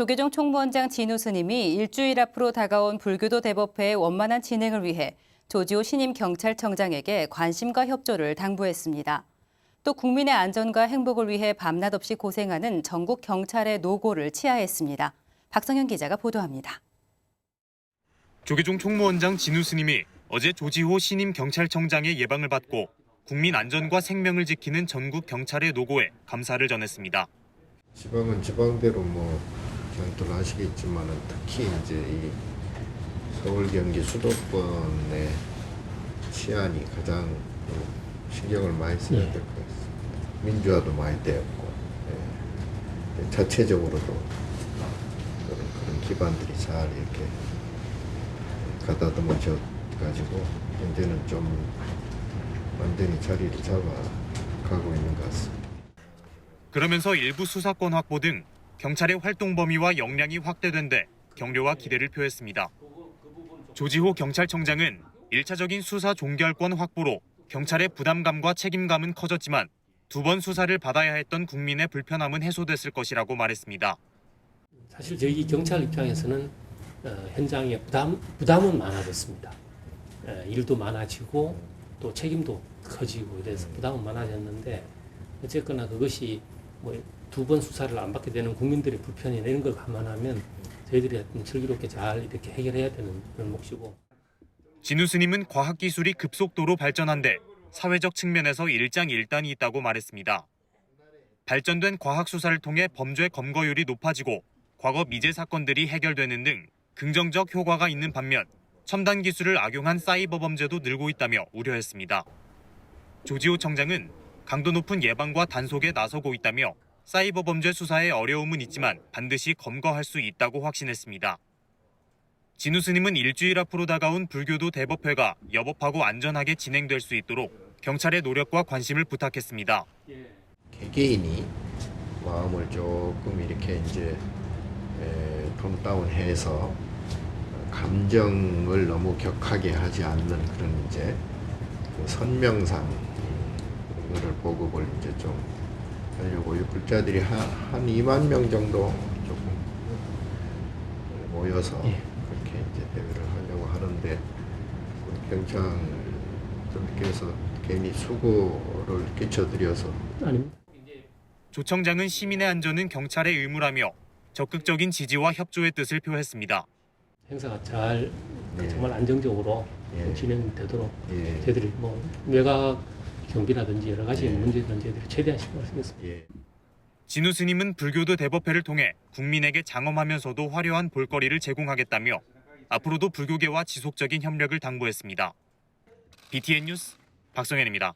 조계종 총무원장 진우 스님이 일주일 앞으로 다가온 불교도 대법회의 원만한 진행을 위해 조지호 신임 경찰청장에게 관심과 협조를 당부했습니다. 또 국민의 안전과 행복을 위해 밤낮 없이 고생하는 전국 경찰의 노고를 치하했습니다. 박성현 기자가 보도합니다. 조계종 총무원장 진우 스님이 어제 조지호 신임 경찰청장의 예방을 받고 국민 안전과 생명을 지키는 전국 경찰의 노고에 감사를 전했습니다. 지방은 지방대로 뭐 전들 아시겠지만은 특히 이제 이 서울 경기 수도권의 치안이 가장 좀 신경을 많이 써야 될 것 같습니다. 민주화도 많이 되었고 예. 자체적으로도 그런, 그런 기반들이 잘 이렇게 가다듬어져 가지고 이제는 좀 완전히 자리를 잡아 가고 있는 것 같습니다. 그러면서 일부 수사권 확보 등 경찰의 활동 범위와 역량이 확대된 데 격려와 기대를 표했습니다. 조지호 경찰청장은 1차적인 수사 종결권 확보로 경찰의 부담감과 책임감은 커졌지만 두 번 수사를 받아야 했던 국민의 불편함은 해소됐을 것이라고 말했습니다. 사실 저희 경찰 입장에서는 어, 현장에 부담 부담은 많아졌습니다. 어, 일도 많아지고 또 책임도 커지고 이래서 부담은 많아졌는데 어쨌거나 그것이 뭐 두 번 수사를 안 받게 되는 국민들의 불편이나 이런 걸 감안하면 저희들이 하여튼 슬기롭게 잘 이렇게 해결해야 되는 그런 몫이고 진우 스님은 과학기술이 급속도로 발전한데 사회적 측면에서 일장일단이 있다고 말했습니다. 발전된 과학 수사를 통해 범죄 검거율이 높아지고 과거 미제 사건들이 해결되는 등 긍정적 효과가 있는 반면 첨단 기술을 악용한 사이버 범죄도 늘고 있다며 우려했습니다. 조지호 청장은 강도 높은 예방과 단속에 나서고 있다며 사이버 범죄 수사에 어려움은 있지만 반드시 검거할 수 있다고 확신했습니다. 진우 스님은 일주일 앞으로 다가온 불교도 대법회가 여법하고 안전하게 진행될 수 있도록 경찰의 노력과 관심을 부탁했습니다. 개개인이 마음을 조금 이렇게 이제 에, 톤 다운해서 감정을 너무 격하게 하지 않는 그런 이제 그 선명상 그거를 보급을 이제 좀 하려고 유불자들이 한, 한 2만 명 정도 조금 모여서 예. 그렇게 이제 대회를 하려고 하는데 우리 경찰들께서 괜히 수고를 끼쳐드려서 아닙니다. 조 청장은 시민의 안전은 경찰의 의무라며 적극적인 지지와 협조의 뜻을 표했습니다. 행사가 잘 예. 정말 안정적으로 예. 진행되도록 예. 저희들이 뭐 외곽 경비라든지 여러 가지 예. 저희들이 최대한 신경을 쓰겠습니다. 예. 진우 스님은 불교도 대법회를 통해 국민에게 장엄하면서도 화려한 볼거리를 제공하겠다며 앞으로도 불교계와 지속적인 협력을 당부했습니다. BTN 뉴스 박성현입니다.